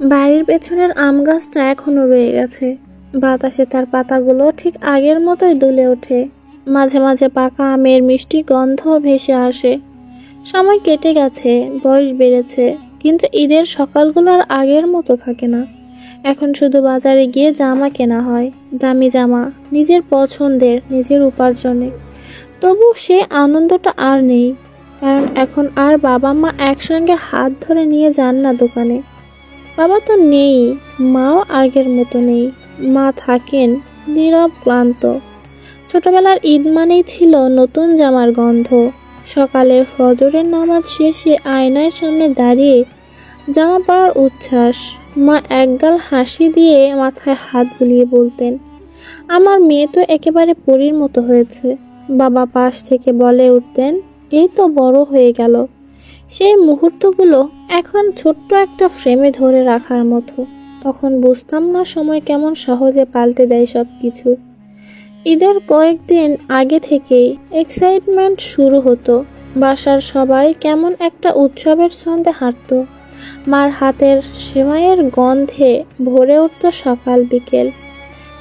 বাড়ির পেছনের আম গাছটা এখনও রয়ে গেছে। বাতাসে তার পাতাগুলো ঠিক আগের মতোই দুলে ওঠে। মাঝে মাঝে পাকা আমের মিষ্টি গন্ধ ভেসে আসে। সময় কেটে গেছে, বয়স বেড়েছে, কিন্তু ঈদের সকালগুলো আর আগের মতো থাকে না। এখন শুধু বাজারে গিয়ে জামা কেনা হয়, দামি জামা, নিজের পছন্দের, নিজের উপার্জনে। তবু সে আনন্দটা আর নেই, কারণ এখন আর বাবা মা একসঙ্গে হাত ধরে নিয়ে যান না দোকানে। বাবা তো নেই, মাও আগের মতো নেই। মা থাকেন, নীরব, ক্লান্ত। ছোটবেলার ঈদ মানেই ছিল নতুন জামার গন্ধ। সকালে ফজরের নামাজ শেষে আয়নার সামনে দাঁড়িয়ে জামা পরার উচ্ছ্বাস। মা একগাল হাসি দিয়ে মাথায় হাত বুলিয়ে বলতেন, আমার মেয়ে তো একেবারে পরীর মতো হয়েছে। বাবা পাশ থেকে বলে উঠতেন, এই তো বড় হয়ে গেল। সেই মুহূর্তগুলো এখন ছোট্ট একটা ফ্রেমে ধরে রাখার মতো। তখন বুঝতাম না সময় কেমন সহজে পাল্টে দেয় সব কিছু ঈদের কয়েকদিন আগে থেকেই এক্সাইটমেন্ট শুরু হতো। বাসার সবাই কেমন একটা উৎসবের ছন্দে হাঁটতো। মার হাতের সেমাইয়ের গন্ধে ভরে উঠত সকাল বিকেল।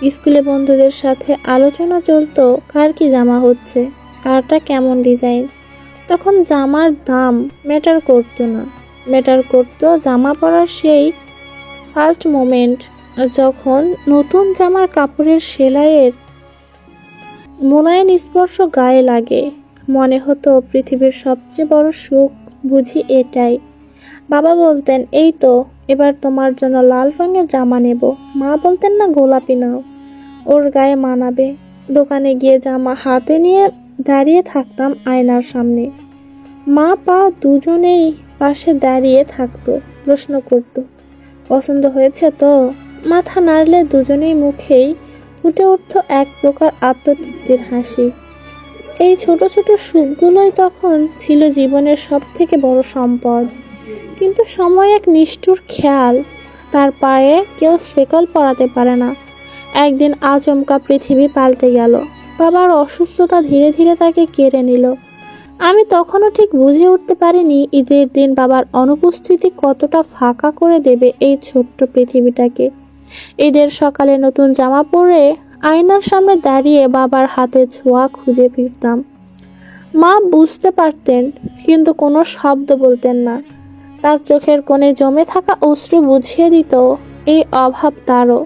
স্কুলে বন্ধুদের সাথে আলোচনা চলতো, কার কি জামা হচ্ছে, কারটা কেমন ডিজাইন তখন জামার দাম ম্যাটার করতো না। ম্যাটার করতো জামা পরার সেই ফার্স্ট মোমেন্ট যখন নতুন জামার কাপড়ের সেলাইয়ের মোলায়েম স্পর্শ গায়ে লাগে। মনে হতো পৃথিবীর সবচেয়ে বড় সুখ, বুঝি এটাই। বাবা বলতেন, এই তো, এবার তোমার জন্য লাল রঙের জামা নেব। মা বলতেন, না, গোলাপি নাও। ওর গায়ে মানাবে। দোকানে গিয়ে জামা হাতে নিয়ে দাঁড়িয়ে থাকতাম আয়নার সামনে। মা পা দুজনেই পাশে দাঁড়িয়ে থাকতো, প্রশ্ন করত, পছন্দ হয়েছে তো? মাথা নাড়লে দুজনেই মুখেই ফুটে উঠত এক প্রকার আত্মতৃপ্তির হাসি। এই ছোট ছোট সুখগুলোই তখন ছিল জীবনের সব থেকে বড় সম্পদ। কিন্তু সময় এক নিষ্ঠুর খেয়াল তার পায়ে কেউ সেকল পরাতে পারে না। একদিন আচমকা পৃথিবী পাল্টে গেল। বাবার অসুস্থতা ধীরে ধীরে তাকে কেড়ে নিল। আমি তখনও ঠিক বুঝে উঠতে পারিনি ঈদের দিন বাবার অনুপস্থিতি কতটা ফাঁকা করে দেবে এই ছোট্ট পৃথিবীটাকে। ঈদের সকালে নতুন জামা পরে আয়নার সামনে দাঁড়িয়ে বাবার হাতে ছোঁয়া খুঁজে ফিরতাম। মা বুঝতে পারতেন, কিন্তু কোনো শব্দ বলতেন না। তার চোখের কোণে জমে থাকা অশ্রু বুঝিয়ে দিত, এই অভাব তারও।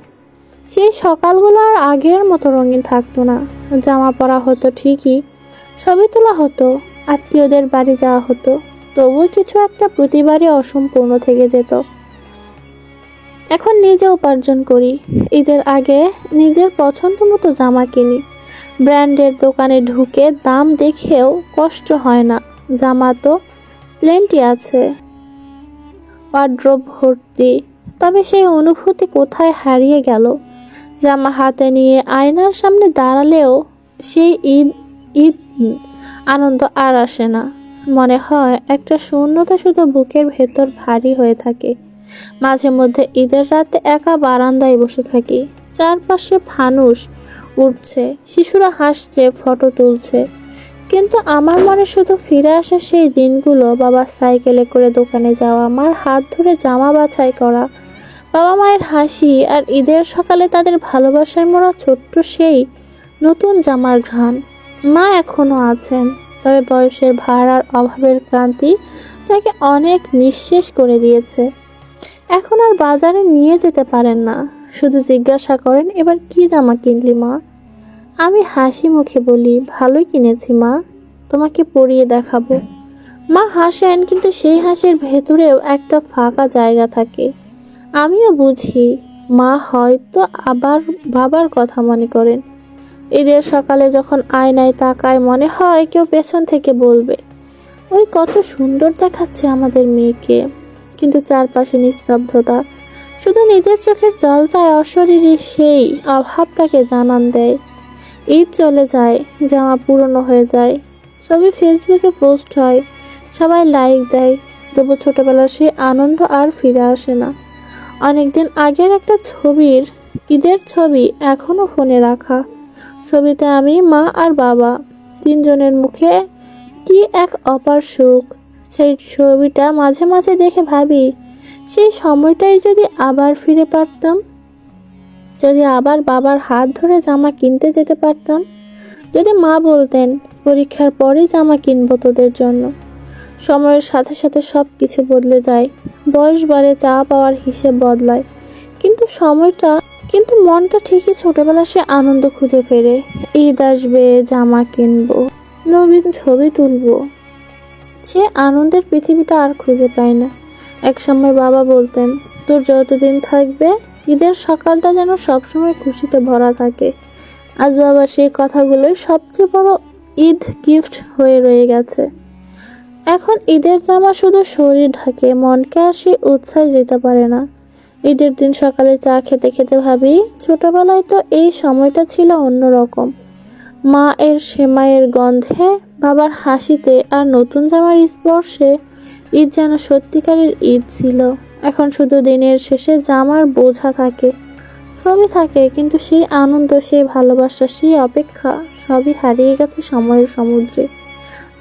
সেই সকালগুলো আর আগের মতো রঙিন থাকতো না। জামা পরা হতো ঠিকই, ছবি তোলা হতো, আত্মীয়দের বাড়ি যাওয়া হতো, তবুও কিছু একটা প্রতিবারই অসম্পূর্ণ থেকে যেত। এখন নিজে উপার্জন করি, ঈদের আগে নিজের পছন্দ মতো জামা কিনি। ব্র্যান্ডের দোকানে ঢুকে দাম দেখেও কষ্ট হয় না, জামা তো প্লেনটি আছে। ওয়ার্ড্রোব ভর্তি, তবে সেই অনুভূতি কোথায় হারিয়ে গেল? জামা হাতে নিয়ে আয়নার সামনে দাঁড়ালেও সেই ঈদ ঈদ আনন্দ আর আসে না। মনে হয় একটা শূন্যতা শুধু বুকের ভেতর ভারী হয়ে থাকে। মাঝে মধ্যে ঈদের রাতে একা বারান্দায় বসে থাকি। চারপাশে ফানুস উঠছে শিশুরা হাসছে, ফটো তুলছে। কিন্তু আমার মনে শুধু ফিরে আসা সেই দিনগুলো, বাবা সাইকেলে করে দোকানে যাওয়া, মার হাত ধরে জামা বাছাই করা বাবা মায়ের হাসি আর ঈদের সকালে তাদের ভালোবাসায় মোড়া ছোট্ট সেই নতুন জামার ঘ্রাণ। মা এখনও আছেন, তবে বয়সের ভার আর অভাবের ক্রান্তি তাকে অনেক নিঃশেষ করে দিয়েছে। এখন আর বাজারে নিয়ে যেতে পারেন না। শুধু জিজ্ঞাসা করেন, এবার কি জামা কিনলি মা? আমি হাসি মুখে বলি, ভালোই কিনেছি মা, তোমাকে পরিয়ে দেখাবো। মা হাসেন, কিন্তু সেই হাসির ভেতরেও একটা ফাঁকা জায়গা থাকে। আমিও বুঝি, মা হয়তো আবার বাবার কথা মনে করেন। ঈদের সকালে যখন আয়নায় তাকায় মনে হয় কেউ পেছন থেকে বলবে, ওই কত সুন্দর দেখাচ্ছে আমাদের মেয়েকে। কিন্তু চারপাশে নিস্তব্ধতা, শুধু নিজের চোখের জলটায় অশরীরী সেই অভাবটাকে জানান দেয়। ঈদ চলে যায়, জামা পুরনো হয়ে যায়, ছবি ফেসবুকে পোস্ট হয়, সবাই লাইক দেয়, তবু ছোটবেলার সেই আনন্দ আর ফিরে আসে না। অনেকদিন আগের একটা ছবির, ঈদের ছবি এখনও ফোনে রাখা। ছবিতে আমি, মা আর বাবা তিনজনের মুখে কি এক অপার সুখ। সেই ছবিটা মাঝে মাঝে দেখে ভাবি, সেই সময়টাই যদি আবার ফিরে পারতাম, যদি আবার বাবার হাত ধরে জামা কিনতে যেতে পারতাম, যদি মা বলতেন, পরীক্ষার পরেই জামা কিনবো তোদের জন্য। সময়ের সাথে সাথে সব কিছু বদলে যায়। বয়স বাড়ে, চা পাওয়ার হিসেব বদলায়। কিন্তু সময়টা, কিন্তু মনটা ঠিকই ছোটবেলা সে আনন্দ খুঁজে ফেরে। ঈদ আসবে, জামা কিনবো, নবীন ছবি তুলবো। সে আনন্দের পৃথিবীটা আর খুঁজে পায় না। এক সময় বাবা বলতেন, তোর যতদিন থাকবে, ঈদের সকালটা যেন সবসময় খুশিতে ভরা থাকে। আজ বাবা সেই কথাগুলোই সবচেয়ে বড় ঈদ গিফট হয়ে রয়ে গেছে। এখন ঈদের জামা শুধু শরীর ঢাকে, মনকে আর সে উৎসাহ যেতে পারে না। ঈদের দিন সকালে চা খেতে খেতে ভাবি, ছোটবেলায় তো এই সময়টা ছিল অন্যরকম। মা এর সেমাইয়ের গন্ধে, বাবার হাসিতে আর নতুন জামার স্পর্শে ঈদ যেন সত্যিকারের ঈদ ছিল। এখন শুধু দিনের শেষে জামার বোঝা থাকে। সবই থাকে, কিন্তু সেই আনন্দ, সেই ভালোবাসা, সেই অপেক্ষা সবই হারিয়ে গেছে সময়ের সমুদ্রে।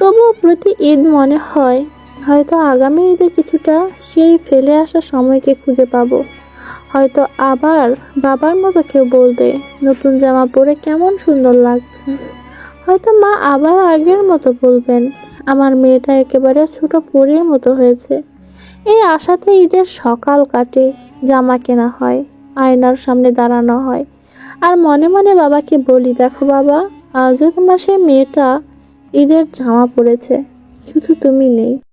তবুও প্রতি ঈদ মনে হয়, হয়তো আগামী ঈদে কিছুটা সেই ফেলে আসা সময়কে খুঁজে পাবো। হয়তো আবার বাবার মতো কেউ বলবে, নতুন জামা পরে কেমন সুন্দর লাগছে। হয়তো মা আবার আগের মতো বলবেন, আমার মেয়েটা একেবারে ছোট পরীর মতো হয়েছে। এই আশাতে ঈদের সকাল কাটে, জামা কেনা হয়, আয়নার সামনে দাঁড়ানো হয়। আর মনে মনে বাবাকে বলি, দেখো বাবা, আজও তোমার সেই মেয়েটা ঈদের জামা পরেছে শুধু তুমি নেই।